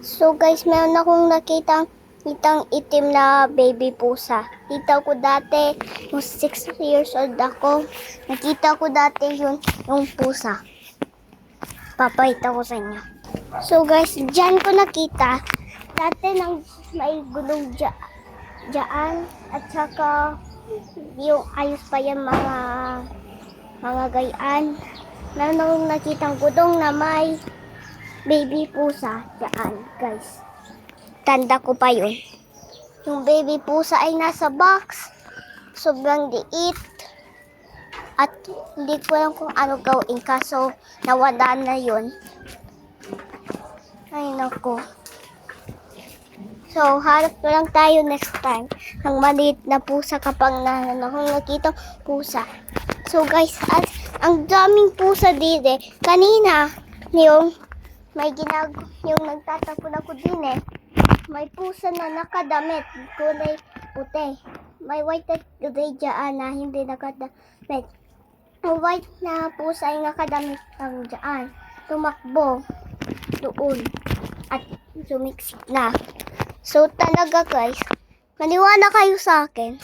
So guys, meron akong nakitang kitang itim na baby pusa. Kita ko dati, nung 6 years old ako, nakita ko dati yun, yung pusa. Papayita ko sa inyo. So guys, dyan ko nakita, dati nang may gulong dya, dyan, at saka yung ayos pa yan mga mga gayaan. Meron akong nakitang gulong na may baby pusa dyan, guys. Tanda ko pa yun. Yung baby pusa ay nasa box. Sobrang liit. At hindi ko alam kung ano gawin kaso nawala na yun. Ay, nako. So, harap na lang tayo next time ng maliit na pusa kapag na, kung nakita pusa. So, guys, at ang daming pusa dito. Kanina, yung may ginag yung nagtatapon ako din eh. May pusa na nakadamit, kulay puti. May white at gray dyan na hindi nakadamit. Ang white na pusa ay nakadamit lang dyan. Tumakbo doon at sumiksik na. So talaga guys, maniwala kayo sa akin.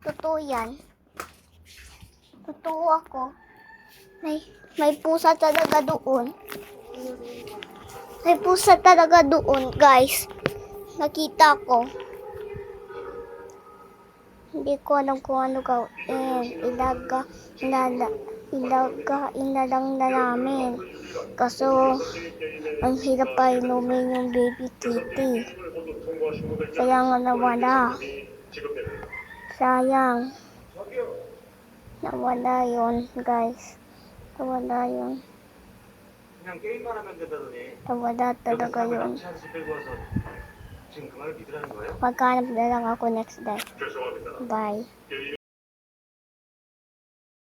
Totoo yan. Totoo ako. May, may pusa talaga doon. May pusa talaga doon, guys. Nakita ko. Hindi ko alam kung ano gawin. Ilaga, inala, ilaga, inalang na namin. Kaso, ang hirap pa inumin yung baby kitty. Kaya nga nawala. Sayang. Nawala yon guys. Nawala yon 그냥 게임만 하면 된다더니 Nawala talaga 여기서 yun. 같이 끌고 와서 지금 그 말을 믿으라는 거예요? Maghanap na lang ako next day. 죄송합니다. Bye.